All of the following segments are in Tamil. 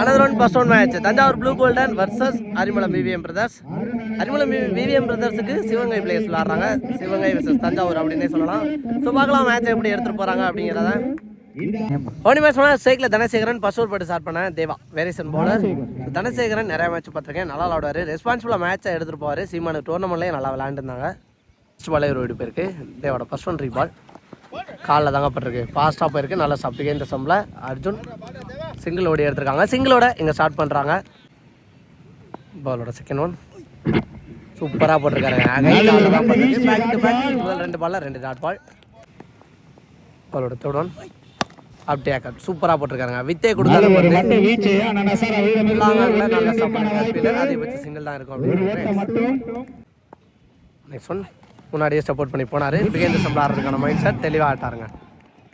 Another one first one match Thanjavur blue golden versus Arimalam VVM brothers Arimalam VVM பிரதர்ஸுக்கு Sivaganga players விளாட்றாங்க. சிவகங்கை வர்சஸ் தஞ்சாவூர் அப்படின்னே சொல்லலாம். ஸோ பார்க்கலாம் மேட்ச் எப்படி எடுத்துகிட்டு போகிறாங்க அப்படிங்கிறத. ஓனி மேட்ச் பண்ணால் ஸ்ட்ரைக்கில் தனசேகரன் பசூர் போட்டு ஸ்டார்ட் பண்ணேன் தேவா வேரியேஷன் போலர் தனசேகரன் நிறைய மேட்ச் பார்த்துருக்கேன். நல்லா விளாடுவார். ரெஸ்பான்சிபிளாக மேட்சை எடுத்துகிட்டு போவார். சீமான டோர்னமெண்ட்லேயும் நல்லா விளாண்டுருந்தாங்க. ஃபஸ்ட் பாலே ஒரு வீடு போயிருக்கு. தேவோட ஃபர்ஸ்ட் ஒன் பால் காலில் தாங்க பட்டிருக்கு. ஃபாஸ்ட்டாக போயிருக்கு. நல்லா சாப்பிட்டு இந்த சம்பில் அர்ஜுன் சிங்கிள் ஓடி எடுத்திருக்காங்க. சிங்கிளோட இங்கே ஸ்டார்ட் பண்ணுறாங்க பாலோட செகண்ட் ஒன் சூப்பராக போட்டிருக்காரு. பேக் டு பேக் முதல் ரெண்டு பால்ல ரெண்டு டாட் பால் பாலோட தேர்ட் ஒன் அப்படியே கட் சூப்பராக போட்டிருக்காங்க வித்தே பண்ணிருக்காரு அதை வச்சு சிங்கிள் தான் இருக்கும் அப்படின்னு நெக்ஸ்ட் ஒன் முன்னாடியே சப்போர்ட் பண்ணி போனார். பிகேந்தர் சம்பளம் ஆடுறதுக்கான மைண்ட் செட் தெளிவாக ஆட்டாருங்க.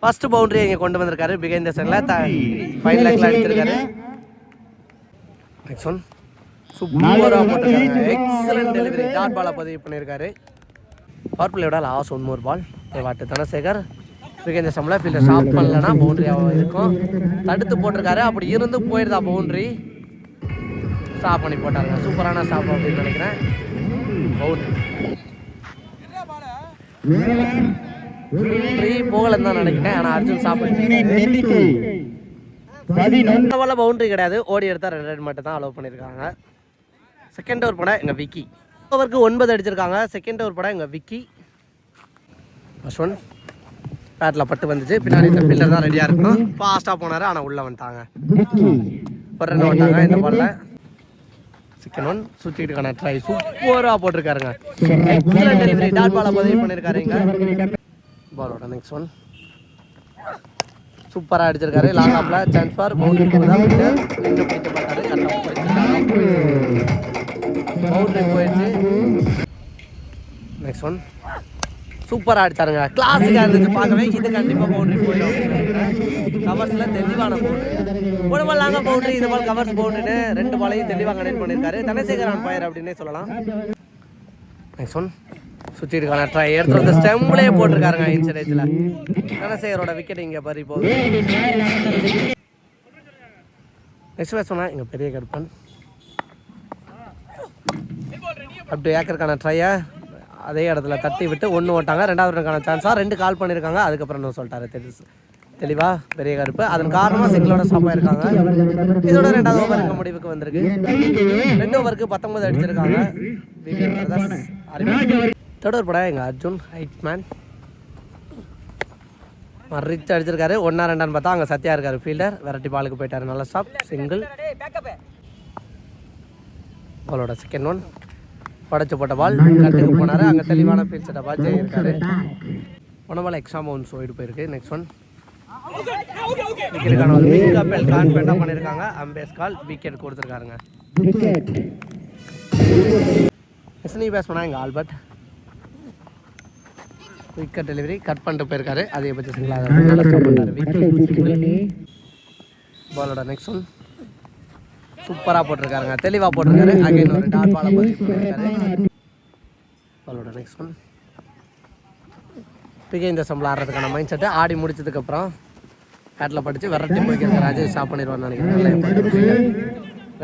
ஃபர்ஸ்ட் பவுண்டரி இங்கே கொண்டு வந்திருக்காரு பிகைன் சனில் த ஃபைன் லேக்கில் அடிச்சிருக்காரு நெக்ஸ்ட் ஒன் சூப்பராக போட்டிருக்காரு. எக்ஸலன்ட் டெலிவரி டாட் பாலை பதிவு பண்ணியிருக்காரு? பவர் விட லாஸ்ட் ஒன் மோர் பால் வாட்டு தனசேகர். பிகேந்திர சம்பளம் ஃபீல்டர் ஸ்டாப் பண்ணலன்னா பவுண்டரியாக இருக்கும். தடுத்து போட்டிருக்காரு. அப்படி இருந்து போயிடுதா பவுண்டரி ஸ்டாப் பண்ணி போட்டாருங்க. சூப்பரான ஸ்டாப் அப்படின்னு நினைக்கிறேன். பவுண்டரி போகலன்னு தான் நினைக்கிறேன். ஆனால் அர்ஜுன் சாப்பிட்டு பால்ல பவுண்டரி கிடையாது. ஓடி எடுத்தா ரெண்டு ரெண்டு மட்டும் தான் அலோவ் பண்ணியிருக்காங்க. செகண்ட் ஓவர் படம் எங்கள் விக்கி. ஓவருக்கு ஒன்பது அடிச்சிருக்காங்க. செகண்ட் ஓவர் படம் எங்கள் விக்கி. ஃபர்ஸ்ட் ஒன் பேட்டில் பட்டு வந்துச்சு. பின்னாடி இந்த பில்லர் தான் ரெடியாக இருக்கணும். ஃபாஸ்ட்டாக போனார். ஆனால் உள்ளே வந்துட்டாங்க. ஒரு ரன் வந்துட்டாங்க இந்த பால்ல செகண்ட் ஒன் சுற்றிட்டுக்கான ட்ரை சூப்பராக போட்டிருக்காருங்க. எக்ஸலன்ட் டெலிவரி டாட் பாலை பதிவு பண்ணியிருக்காருங்க பாலோட நெக்ஸ்ட் ஒன் சூப்பராக அடிச்சிருக்காரு. லாங் ஆப்ல சான்ஸ் ஃபார் பவுண்டரி போகுதா போயிட்டு பிடிக்க பார்த்தாரு பவுண்டரி போயிடுச்சு. நெக்ஸ்ட் ஒன் சூப்பராக அடிச்சாருங்க. கிளாஸுக்காக இருந்துச்சு பார்க்கவே. இது கண்டிப்பாக பவுண்டரி போயிடும். கவர்ஸில் தெளிவான பவுண்டரி ஒரு பால் லாங்காக பவுண்டரி இந்த பால் கவர்ஸ் பவுண்டரின்னு ரெண்டு பாலையும் தெளிவாக கனெக்ட் பண்ணியிருக்காரு தனசேகரான் பயர் அப்படின்னே சொல்லலாம். நெக்ஸ்ட் ஒன் சுற்றி இருக்கான ட்ரை எடுத்து வந்து ஸ்டெம்ப்லேயே போட்டிருக்காருங்க இன்சரேஜில் தனசேகரோட விக்கெட் இங்கே பறி போகுது நெக்ஸ்ட் மேட்ச் இங்கே பெரிய கருப்பன். அப்படி ஏக்கருக்கான ட்ரையை அதே இடத்துல தட்டி விட்டு ஒன்று ஓட்டாங்க. ரெண்டாவது ரனுக்கான சான்ஸாக ரெண்டு கால் பண்ணியிருக்காங்க அதுக்கப்புறம் நான் சொல்லிட்டாரு. தெரிஞ்சு தெளிவா பெரிய கருப்பு. அதன் காரணமாக சிங்கிளோட ஸ்டாப் இருக்காங்க இதோட ரெண்டாவது ஓவர் எங்கள் முடிவுக்கு வந்திருக்கு. ரெண்டு ஓவருக்கு பத்தொன்பது அடிச்சிருக்காங்க. தேர்ட் படம் எங்கள் அர்ஜுன் ஹைட் மேன் ரிச் அடிச்சிருக்காரு ஒன்றா ரெண்டான்னு பார்த்தா அங்கே சத்யா இருக்காரு ஃபீல்டர் வெரைட்டி பாலுக்கு போயிட்டாரு நல்ல ஸ்டாப் சிங்கிள் பாலோட செகண்ட் ஒன் படைச்சு போட்ட பால் கட்டுக்கு போனார். அங்கே தெளிவான ஃபீல்ட் செட்ட பால் ஜெயிருக்காரு போன பால் எக்ஸ்ட்ரா மவுன்ஸ் போயிட்டு போயிருக்கு. நெக்ஸ்ட் ஒன் விக்கெட்டுக்கான ஒரு பிக் அப்பல் கான்ஃபிடண்டாக பண்ணியிருக்காங்க அம்பேஸ் கால் விக்கெட் கொடுத்துருக்காருங்க. எஸ்னி பண்ணால் எங்கள் ஆல்பர்ட்? விக்கெட் டெலிவரி கட் பண்ணிட்டு போயிருக்காரு. அதே பற்றி சிங்கிளாக நல்லா ஸ்டாப் பண்ணாரு விக்கெட் பாலோட நெக்ஸ்ட் ஒன் சூப்பராக போட்டிருக்காருங்க. தெளிவாக போட்டிருக்காரு. அகைன் ஒரு டாட் பாலை பதிவு பண்ணியிருக்காரு பாலோட நெக்ஸ்ட் ஒன் பிகே இந்த சம்பளம் ஆடுறதுக்கான மைண்ட் செட்டு ஆடி முடிச்சதுக்கப்புறம் பேட்டில் படித்து விரட்டி போய்க்கிற ராஜேஷ் ஸ்டாப் பண்ணிடுவான்னு நினைக்கிறேன்.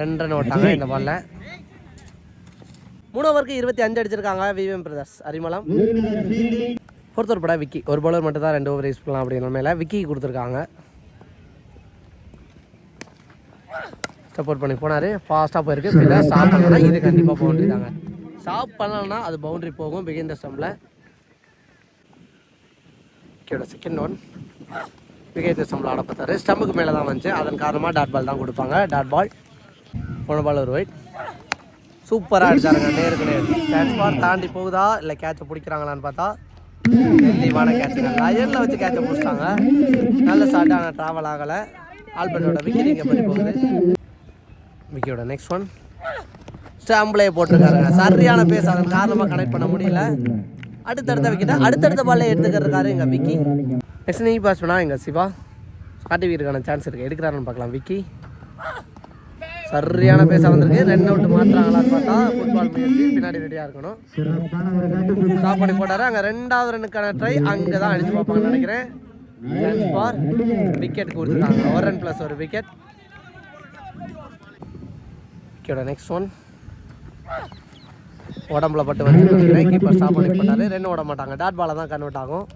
ரெண்டு ரன் ஓட்டாங்க இந்த பால்ல மூணு ஓவருக்கு இருபத்தி அஞ்சு அடிச்சிருக்காங்க. VVM brothers Arimalam. ஒருத்தர் ஓவர் படா விக்கி. ஒரு பவுலர் மட்டும் தான் ரெண்டு ஓவர் யூஸ் பண்ணலாம் அப்படிங்கிற மேலே விக்கி கொடுத்துருக்காங்க. சப்போர்ட் பண்ணி போனார். ஃபாஸ்ட்டாக போயிருக்கு. பிள்ளை ஸ்டாப் இது கண்டிப்பாக பவுண்டரி தாங்க. ஸ்டாப் பண்ணலன்னா அது பவுண்ட்ரி போகும் பிகின் த ஸ்டம்பில் செகண்ட் ஒன் விக்கெட் ஸ்டம்பில் ஆட பார்த்தாரு. ஸ்டம்புக்கு மேலே தான் வந்துச்சு. அதன் காரணமாக டாட் பால் தான் கொடுப்பாங்க. டாட் பால் போன பால் ஒரு ஒயிட் சூப்பராக அடிச்சாருங்க. நேருக்கு நேர். கேட்ச் பால் தாண்டி போகுதா? இல்லை கேட்சை பிடிக்கிறாங்களான்னு பார்த்தா தெளிவான கேட்ச் லயனில் வச்சு கேட்சை பிடிச்சிட்டாங்க. நல்ல ஷார்ட்டான ட்ராவல் ஆகலை. ஆல்பர்ட்டோட விக்கெட் இங்கே பண்ணி போகுது. விக்கியோட நெக்ஸ்ட் ஒன் ஸ்டாம்பிளே போட்டிருக்காருங்க. சரியான பேஸ் அதன் காரணமாக கனெக்ட் பண்ண முடியல. அடுத்தடுத்த விக்கெட்டை அடுத்தடுத்த பால்ல எடுத்துக்கிறதுக்காரு எங்கள் விக்கி நெக்ஸ்ட் நீ பாஸ் பண்ணால் எங்கள் சிவா. ஸ்காட்டி வீருக்கான சான்ஸ் இருக்குது எடுக்கிறாருன்னு பார்க்கலாம். விக்கி சரியான பேச வந்திருக்கு. ரன் அவுட் மாத்திராங்களான்னு பார்த்தா ஃபுட்பால் முயற்சி பின்னாடி ரெடியாக இருக்கணும். ஸ்டாப் பண்ணி போட்டாரு. அங்கே ரெண்டாவது ரன்னுக்கான ட்ரை அங்கே தான் அடிச்சு பார்ப்பாங்கன்னு நினைக்கிறேன். ஃபார் விக்கெட் கொடுத்துருக்காங்க ஒரு ரன் ப்ளஸ் ஒரு விக்கெட் விக்கியோட நெக்ஸ்ட் ஒன் உடம்புல பட்டு வந்து கீப்பர் ஸ்டாப் பண்ணி போட்டாரு. ரெண்டு ஓட மாட்டாங்க. டாட் பாலை தான் கன்வெர்ட் ஆகும்.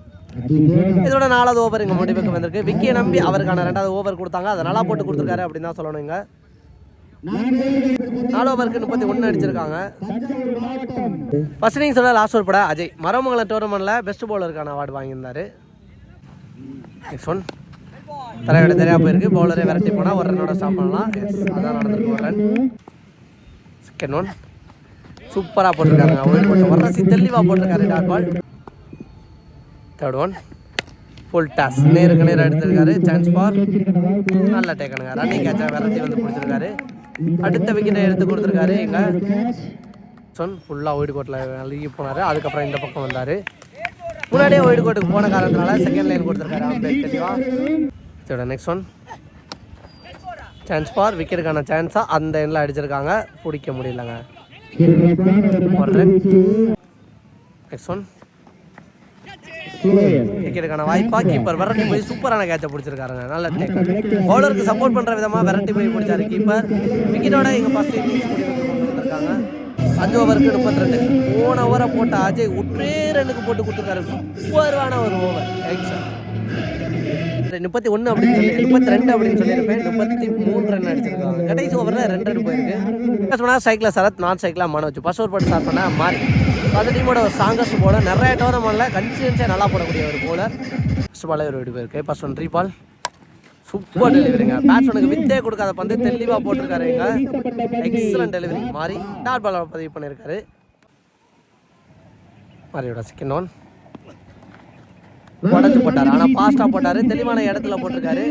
இதோட நாலாவது ஓவர் இங்கே முடிவுக்கு வந்திருக்கு. விக்கியை நம்பி அவருக்கான ரெண்டாவது ஓவர் கொடுத்தாங்க. அதை நல்லா போட்டு கொடுத்துருக்காரு அப்படின்னு தான் சொல்லணும் இங்க. நாலு ஓவருக்கு முப்பத்தி ஒன்று அடிச்சிருக்காங்க ஃபர்ஸ்ட் இன்னிங்ஸோட லாஸ்ட் ஓவர் பட அஜய். மரமங்கலம் டோர்னமெண்ட்டில் பெஸ்ட் பவுலருக்கான அவார்டு வாங்கியிருந்தாரு. நெக்ஸ்ட் ஒன் தரையோட தெரியா போயிருக்கு. பவுலரே விரட்டி போனால் ஒரு ரன்னோட ஸ்டாப் பண்ணலாம். எஸ் அதான் நடந்திருக்கு ஒரு ரன் செகண்ட் ஒன் சூப்பராக போட்டிருக்காருங்க ஒயிட் போட்டு வரசி தெளிவாக போட்டிருக்காரு dot ball third one full toss நேருக்கு நேராக எடுத்திருக்காரு சான்ஸ் ஃபார் நல்லா டேக்கணுங்க ரன்னிங் கேட்சை விரட்டி வந்து பிடிச்சிருக்காரு. அடுத்த விக்கெட்டை எடுத்து கொடுத்துருக்காரு எங்க? சொன் ஃபுல்லாக ஒயிட் கோட்டில் அழுகி போனார். அதுக்கப்புறம் இந்த பக்கம் வந்தார். முன்னாடியே ஒயிட் கோட்டுக்கு போன காரணத்தினால செகண்ட் லைன் கொடுத்துருக்காரு தெளிவா. இதோட நெக்ஸ்ட் ஒன் சான்ஸ் ஃபார் விக்கெட்டுக்கான சான்ஸாக அந்த எண்ணில் அடிச்சிருக்காங்க. பிடிக்க முடியலங்க. நெக்ஸ்ட் ஒன் விக்கெட்டுக்கான வாய்ப்பா கீப்பர் விரட்டி போய் சூப்பரான கேட்சை பிடிச்சிருக்காருங்க. நல்ல டேக் பவுலருக்கு சப்போர்ட் பண்ற விதமா விரட்டி போய் பிடிச்சாரு கீப்பர் விக்கெட்டோட எங்க ஃபர்ஸ்ட் இன்னிங்ஸ் வந்திருக்காங்க அஞ்சு ஓவருக்கு முப்பத்தி ரெண்டு போன ஓவரை போட்ட அஜய் ஒற்றே ரன்னுக்கு போட்டு கொடுத்துருக்காரு. சூப்பரான ஒரு ஓவர் எக்ஸல் முப்பத்தி ஒன்று அப்படின்னு சொல்லி முப்பத்தி ரெண்டு அப்படின்னு சொல்லியிருப்பேன். முப்பத்தி மூணு ரன் அடிச்சிருக்காங்க. கடைசி ஓவரில் ரெண்டு ரன் போயிருக்கு. பண்ணால் சைக்கிளில் சரத் நான் சைக்கிளாக மன வச்சு. ஃபர்ஸ்ட் ஓவர் போட்டு ஸ்டார்ட் பண்ணால் மாறி. அந்த டீமோட ஒரு ஸ்ட்ராங்கஸ்ட் போலர் நிறைய டோர்னமெண்ட்டில் கன்சிஸ்டன்ஸாக நல்லா போடக்கூடிய ஒரு போலர் ஃபர்ஸ்ட் பாலே. ஒரு வெடி போயிருக்கு. First one three ball super டெலிவரிங்க பேட்ஸ்மேனுக்கு வித்தே கொடுக்காத பந்து தெளிவாக போட்டிருக்காரு இங்க எக்ஸலன்ட் டெலிவரி மாறி டாட் பால் பதிவு பண்ணியிருக்காரு மாரியோட செகண்ட் ஒன் உடச்சு போட்டார். ஆனால் ஃபாஸ்ட்டாக போட்டார். தெளிவான இடத்துல போட்டிருக்காரு.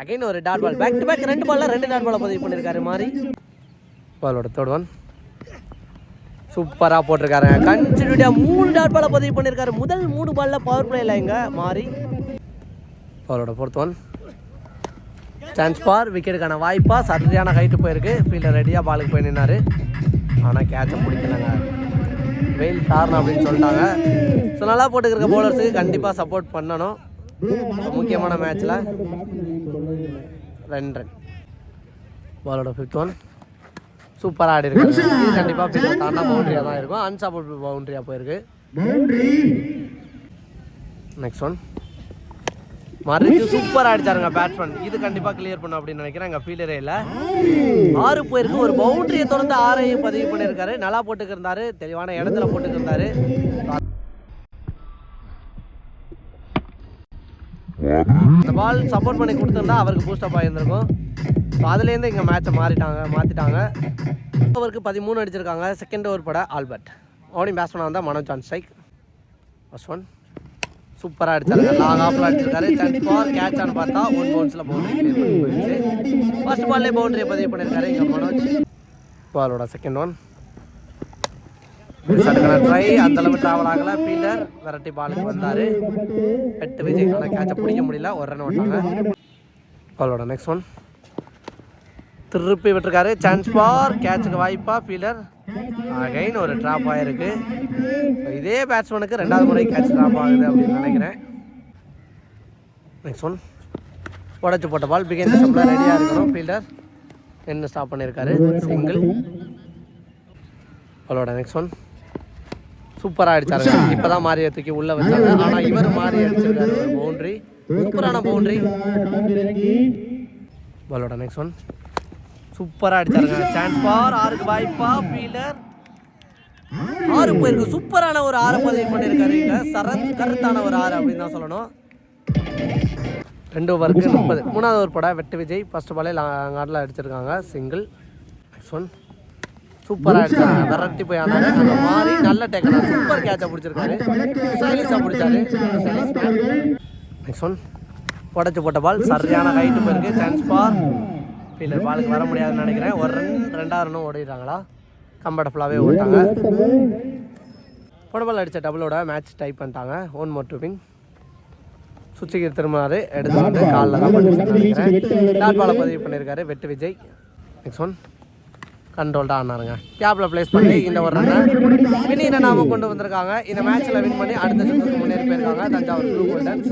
அகைன் ஒரு dot ball back to back ரெண்டு பாலில் ரெண்டு டாட் பாலை பதிவு பண்ணியிருக்காரு மாறி. பாலோட தேர்ட் ஒன் சூப்பராக போட்டிருக்காரு. கண்டினியூட்டியாக மூணு டாட் பாலை பதிவு பண்ணியிருக்காரு முதல் மூணு பாலில் பவர் பிளேயில் இங்கே மாறி. அவரோட ஃபோர்த் ஒன் சான்ஸ் பார். விக்கெட்டுக்கான வாய்ப்பா. சரியான ஹைட்டு போயிருக்கு. ஃபீல்டர் ரெடியாக பாலுக்கு போய் நின்னாரு. ஆனால் கேட்சை பிடிக்கலங்க. வெயில் காரணம் அப்படின்னு சொல்லிட்டாங்க. ஸோ நல்லா போட்டுக்கிற போலர்ஸுக்கு கண்டிப்பாக சப்போர்ட் பண்ணணும். முக்கியமான மேட்ச்சில் ரெண்டு ரன் பாலோட ஃபிஃப்த் ஒன் சூப்பராக ஆடி இருக்காங்க இது கண்டிப்பாக ஃபீல்டர் தாண்டா பவுண்டரியாக தான் இருக்கும். அன்சப்போர்ட் பவுண்டரியாக போயிருக்கு. நெக்ஸ்ட் ஒன் மறுச்சு சூப்பராக அடிச்சாருங்க பேட்ஸ்மேன் இது கண்டிப்பாக கிளியர் பண்ணும் அப்படின்னு நினைக்கிறேன் எங்கள் ஃபீல்டரே இல்லை. ஆறு. போயிருக்கு ஒரு பவுண்டரியை தொடர்ந்து ஆறையும் பதிவு பண்ணியிருக்காரு. நல்லா போட்டுக்கிருந்தாரு. தெளிவான இடத்துல போட்டுக்கிருந்தாரு. இந்த பால் சப்போர்ட் பண்ணி கொடுத்துருந்தா அவருக்கு பூஸ்டப் ஆகியிருந்திருக்கும் ஸோ அதுலேருந்து இங்கே மேட்சை மாறிட்டாங்க மாற்றிட்டாங்க ஓவருக்கு பதிமூணு அடிச்சிருக்காங்க. செகண்ட் ஓவர் பட ஆல்பர்ட். ஓடிங் பேட்ஸ்மேனாக வந்தால் Manoj John strike first one சூப்பராக அடிச்சாரு லாங் ஆஃபில் அடிச்சிருக்காரு. சான்ஸ் ஃபார் கேட்ச் ஆன் பார்த்தா ஒன் பவுன்ஸில் பவுண்டரி கிளியர் பண்ணி போயிடுச்சு. ஃபர்ஸ்ட் பால்லே பவுண்டரியை பதிவு பண்ணியிருக்காரு இங்கே மனோஜ். பாலோட செகண்ட் ஒன் ட்ரை அந்த அளவு டிராவல் ஆகல. ஃபீல்டர் விரட்டி பாலுக்கு வந்தார். எட்டு விஜய் ஆனால் கேட்சை பிடிக்க முடியல. ஒரு ரன் ஓட்டாங்க பாலோட நெக்ஸ்ட் ஒன் திருப்பி விட்டுருக்காரு. சான்ஸ் ஃபார் கேட்சுக்கு வாய்ப்பா ஃபீல்டர் அகைன் ஒரு ட்ராப் ஆயிருக்கு. இதே பேட்ஸ்மேனுக்கு ரெண்டாவது முறை கேட்ச் ட்ராப் ஆகுது அப்படின்னு நினைக்கிறேன். நெக்ஸ்ட் ஒன் உடச்சு போட்ட பால் பிகேன் ஸ்டெப்பில் ரெடியாக இருக்கணும். ஃபீல்டர் என்ன ஸ்டாப் பண்ணியிருக்காரு சிங்கிள் அவளோட நெக்ஸ்ட் ஒன் சூப்பராக அடித்தாரு இப்போ தான் மாறியை தூக்கி உள்ளே வச்சாங்க ஆனால் இவர் மாறி அடிச்சிருக்காரு. ஒரு பவுண்ட்ரி சூப்பரான பவுண்ட்ரி பாலோட நெக்ஸ்ட் ஒன் சூப்பராக அடிச்சாருங்க. சான்ஸ் ஃபார் ஆறுக்கு வாய்ப்பா ஃபீல்டர் ஆறு போயிருக்கு சூப்பரான ஒரு ஆறு பதிவு பண்ணியிருக்காரு இங்க சரத் கருத்தான ஒரு ஆறு அப்படின்னு தான் சொல்லணும். ரெண்டு ஓவருக்கு முப்பது. மூணாவது ஓவர் படம் வெட்டு விஜய். ஃபர்ஸ்ட் பாலே லாங்காட்டில் அடிச்சிருக்காங்க. சிங்கிள் நெக்ஸ்ட் ஒன் சூப்பராக அடிச்சாங்க விரட்டி போய் ஆனாரு. அந்த மாதிரி நல்ல டேக்கர் சூப்பர் கேட்சை பிடிச்சிருக்காரு. ஸ்டைலிஷாக பிடிச்சாரு. நெக்ஸ்ட் ஒன் உடச்சி போட்ட பால் சரியான ஹைட்டு போயிருக்கு. சான்ஸ் ஃபார் ஃபீல்டர் பாலுக்கு வர முடியாதுன்னு நினைக்கிறேன். ஒரு ரன் ரெண்டாவது ரன்னும் ஓடிட்டாங்களா? கம்ஃபர்டபுளாகவே ஓட்டாங்க போன பால் அடித்த டபுளோட மேட்ச் டைப் பண்ணிட்டாங்க. ஒன் மோர் டூபிங் சுவிட்சுக்கு திரும்பினாரு எடுத்து வந்து காலில் தான் பண்ணிருக்காரு. டாட் பாலை பதிவு பண்ணியிருக்காரு வெட்டு விஜய். நெக்ஸ்ட் ஒன் கண்ட்ரோல்டாக ஆனாருங்க. கேப்பில் ப்ளேஸ் பண்ணி இந்த ஒரு ரன்னை வினி நாம கொண்டு வந்திருக்காங்க. இந்த மேட்ச்சில் வின் பண்ணி அடுத்த சுற்றுக்கு முன்னேறி போயிருக்காங்க. தஞ்சாவூர் ப்ளூ கோல்டன்ஸ்